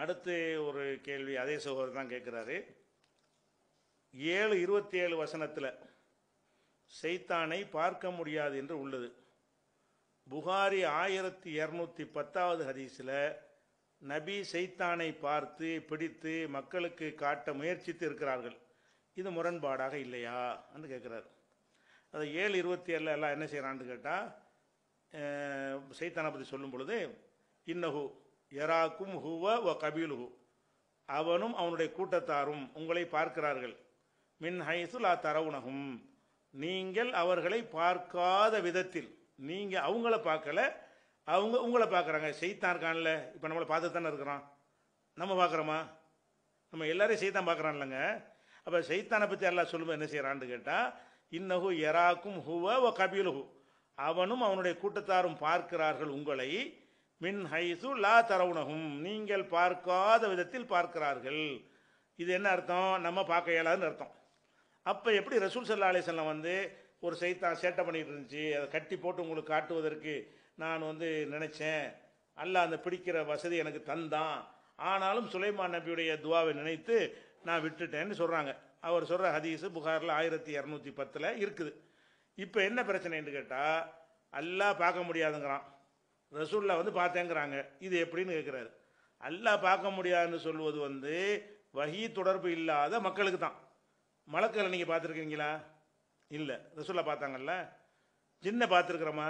அடுத்து ஒரு கேள்வி அதே சகோதரர் தான் கேட்குறாரு. ஏழு இருபத்தி ஏழு வசனத்தில் செய்தானை பார்க்க முடியாது என்று உள்ளது. புகாரி ஆயிரத்தி இரநூத்தி பத்தாவது ஹதீஸில் நபி செய்தானை பார்த்து பிடித்து மக்களுக்கு காட்ட முயற்சித்து இருக்கிறார்கள். இது முரண்பாடாக இல்லையா? என்று கேட்குறாரு. அது ஏழு இருபத்தி ஏழில் எல்லாம் என்ன செய்கிறான்னு கேட்டால் சைத்தானை பற்றி சொல்லும் பொழுது இன்னகு எராக்கும் ஹுவ வ கபீலுஹு. அவனும் அவனுடைய கூட்டத்தாரும் உங்களை பார்க்கிறார்கள். மின் ஹைசு லா தரவுனகும் நீங்கள் அவர்களை பார்க்காத விதத்தில் நீங்கள் அவங்கள பார்க்கல அவங்க உங்களை பார்க்குறாங்க. செய்தான் இருக்கான்ல இப்போ நம்மளை பார்த்து தானே இருக்கிறான். நம்ம பார்க்குறோமா? நம்ம எல்லாரையும் செய்தான் பார்க்குறான்லங்க. அப்போ செய்தானை பற்றி எல்லாம் சொல்லும்போது என்ன செய்கிறான்னு கேட்டால் இன்னகு எராக்கும் ஹுவ வ கபீலுஹு. அவனும் அவனுடைய கூட்டத்தாரும் பார்க்கிறார்கள் உங்களை மின் ஹைசு லா தரவுனகும் நீங்கள் பார்க்காத விதத்தில் பார்க்கிறார்கள். இது என்ன அர்த்தம்? நம்ம பார்க்க இயலாதுன்னு அர்த்தம். அப்போ எப்படி ரசூல் சல்லா அலிசல்லாம் வந்து ஒரு சைத்தான் சேட்டை பண்ணிட்டு இருந்துச்சு அதை கட்டி போட்டு உங்களுக்கு காட்டுவதற்கு நான் வந்து நினைச்சேன். அல்ல அந்த பிடிக்கிற வசதி எனக்கு தந்தான். ஆனாலும் சுலைமான் நபியுடைய துவாவை நினைத்து நான் விட்டுட்டேன்னு சொல்கிறாங்க அவர் சொல்கிற ஹதீஸு புகாரில் ஆயிரத்தி இரநூத்தி பத்தில் இருக்குது. இப்போ என்ன பிரச்சனைன்னு கேட்டால் எல்லாம் பார்க்க முடியாதுங்கிறான். ரசூல்லா வந்து பார்த்தேங்கிறாங்க. இது எப்படின்னு கேட்குறாரு அல்லாஹ் பார்க்க முடியாதுன்னு சொல்வது வந்து வகி தொடர்பு இல்லாத மக்களுக்கு தான். மலக்களை நீங்கள் பார்த்துருக்கீங்களா? இல்லை. ரசூல்லா பார்த்தாங்கல்ல? ஜின்னை பார்த்துருக்குறோமா?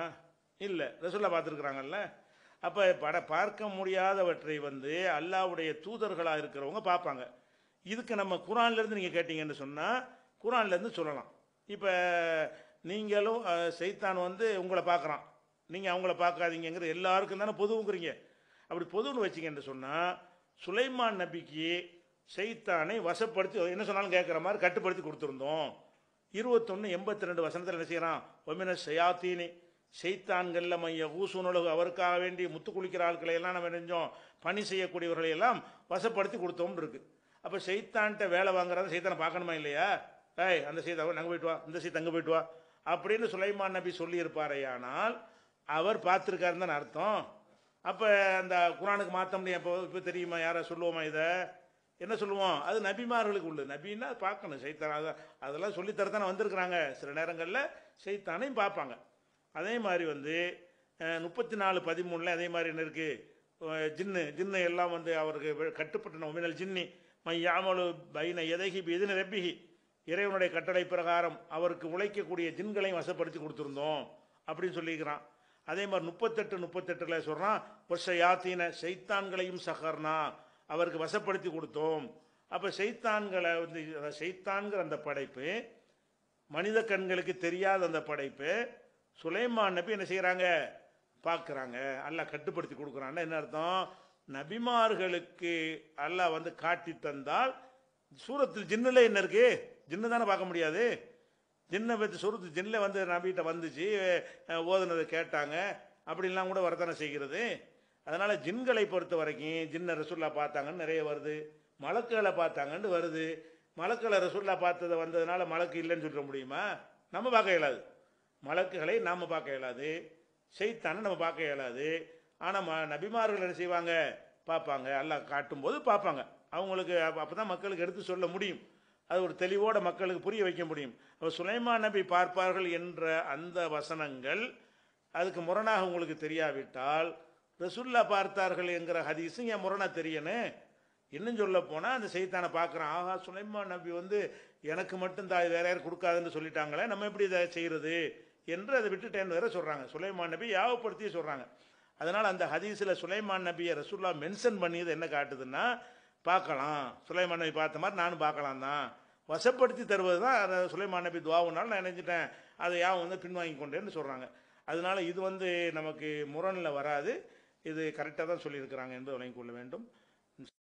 இல்லை. ரசூல்லா பார்த்துருக்குறாங்கல்ல? அப்போ பட பார்க்க முடியாதவற்றை வந்து அல்லாவுடைய தூதர்களாக இருக்கிறவங்க பார்ப்பாங்க. இதுக்கு நம்ம குரான்லேருந்து நீங்கள் கேட்டீங்கன்னு சொன்னால் குரான்லேருந்து சொல்லலாம். இப்போ நீங்களும் செய்தான் சைத்தான் வந்து உங்களை பார்க்குறான். நீங்கள் அவங்கள பார்க்காதீங்கிறது எல்லாருக்கும் தானே பொதுவுங்கிறீங்க. அப்படி பொதுன்னு வச்சிங்கன்னு சொன்னால் சுலைமான் நபிக்கு செய்தானை வசப்படுத்தி என்ன சொன்னாலும் கேட்குற மாதிரி கட்டுப்படுத்தி கொடுத்துருந்தோம். இருபத்தொன்று எண்பத்தி ரெண்டு வசனத்தில் என்ன செய்கிறான் ஒமின சயாத்தீனி செய்தான்கள்ல மைய ஊசுணலகு அவருக்காக வேண்டி முத்து குளிக்கிற ஆட்களை எல்லாம் நம்ம நெஞ்சோம் பணி செய்யக்கூடியவர்களை எல்லாம் வசப்படுத்தி கொடுத்தோம்னு இருக்கு. அப்போ செய்தான்ட்ட வேலை வாங்குறத செய்தானை பார்க்கணுமா இல்லையா? ஏய் அந்த சீதா அங்கே போயிட்டு வா இந்த சீத்தை அங்கே போயிட்டு வா. அப்படின்னு சுலைமான் நபி சொல்லியிருப்பாரையானால் அவர் பார்த்துருக்காருன்னு தான் அர்த்தம். அப்போ அந்த குரானுக்கு மாற்ற முடியும். இப்போ இப்போ தெரியுமா? யாரை சொல்லுவோமா இதை? என்ன சொல்லுவோம்? அது நபிமார்களுக்கு உள்ள நபின்னா பார்க்கணும். சைத்தான் அதை அதெல்லாம் சொல்லித்தரத்தானே வந்திருக்கிறாங்க. சில நேரங்களில் சைத்தானையும் பார்ப்பாங்க. அதே மாதிரி வந்து முப்பத்தி நாலு பதிமூணில் அதே மாதிரி என்ன இருக்குது ஜின்னு ஜின்னு எல்லாம் வந்து அவருக்கு கட்டுப்பட்டன கட்டுப்பட்ட ஜின்னி. மையாமலு பைன எதகி எதின ரெப்பிகி இறைவனுடைய கட்டளை பிரகாரம் அவருக்கு உழைக்கக்கூடிய ஜின்களையும் வசப்படுத்தி கொடுத்துருந்தோம். அப்படின்னு சொல்லிக்கிறான் அதே மாதிரி முப்பத்தெட்டு முப்பத்தெட்டில் சொல்கிறான் வருஷ யாத்தின சைத்தான்களையும் சகர்னா. அவருக்கு வசப்படுத்தி கொடுத்தோம். அப்போ சைத்தான்களை வந்து சைத்தான்கிற அந்த படைப்பு மனித கண்களுக்கு தெரியாத அந்த படைப்பு சுலைமான் நபி என்ன செய்கிறாங்க பார்க்குறாங்க அல்லாஹ் கட்டுப்படுத்தி கொடுக்குறான்னா என்ன அர்த்தம்? நபிமார்களுக்கு அல்லாஹ் வந்து காட்டி தந்தால் சூரத்தில் ஜின்னில் என்ன இருக்கு? ஜின்னு தானே பார்க்க முடியாது. ஜின்னை பற்றி சொருத்து ஜின்னில் வந்து நபிகிட்ட வந்துச்சு ஓதுனதை கேட்டாங்க. அப்படின்லாம் கூட வரத்தானே செய்கிறது. அதனால் ஜின்களை பொறுத்த வரைக்கும் ஜின்ன ரசுல்லா பார்த்தாங்கன்னு நிறைய வருது. மலக்குகளை பார்த்தாங்கன்னு வருது. மலக்களை ரசுல்லா பார்த்ததை வந்ததுனால மலக்கு இல்லைன்னு சொல்ல முடியுமா? நம்ம பார்க்க இயலாது. மலக்குகளை நாம் பார்க்க இயலாது. செய்தானே நம்ம பார்க்க இயலாது. ஆனால் ம நபிமார்கள் என்ன செய்வாங்க? பார்ப்பாங்க. எல்லாம் காட்டும்போது பார்ப்பாங்க. அவங்களுக்கு அப்போ தான் மக்களுக்கு எடுத்து சொல்ல முடியும். அது ஒரு தெளிவோட மக்களுக்கு புரிய வைக்க முடியும். அப்போ சுலைமான் நபி பார்ப்பார்கள் என்ற அந்த வசனங்கள் அதுக்கு முரணாக உங்களுக்கு தெரியாவிட்டால் ரசுல்லா பார்த்தார்கள் என்கிற ஹதீஸும் என் முரணா தெரியணும் இன்னும் சொல்ல போனால் அந்த செய்தித்தானை பார்க்குறான் ஆஹா சுலைமான் நபி வந்து எனக்கு மட்டும் தான் வேற யாரும் கொடுக்காதுன்னு சொல்லிட்டாங்களே நம்ம எப்படி இதை செய்கிறது என்று அதை விட்டுட்டேன்னு வேற சொல்கிறாங்க சுலைமான் நபி யாவப்படுத்தி சொல்கிறாங்க அதனால் அந்த ஹதீஸில் சுலைமான் நபியை ரசுல்லா மென்ஷன் பண்ணியது என்ன காட்டுதுன்னா பார்க்கலாம். சுலைமான் நபி பார்த்த மாதிரி நானும் பார்க்கலாம் தான். வசப்படுத்தி தருவது தான் அதை சுலைமான் நபி துவாவுனால நான் நினைச்சிட்டேன். அதை யாவும் வந்து பின்வாங்கி கொண்டேன்னு சொல்கிறாங்க அதனால இது வந்து நமக்கு முரணில் வராது. இது கரெக்டாக தான் சொல்லியிருக்கிறாங்க என்பதை வழங்கிக் கொள்ள வேண்டும்.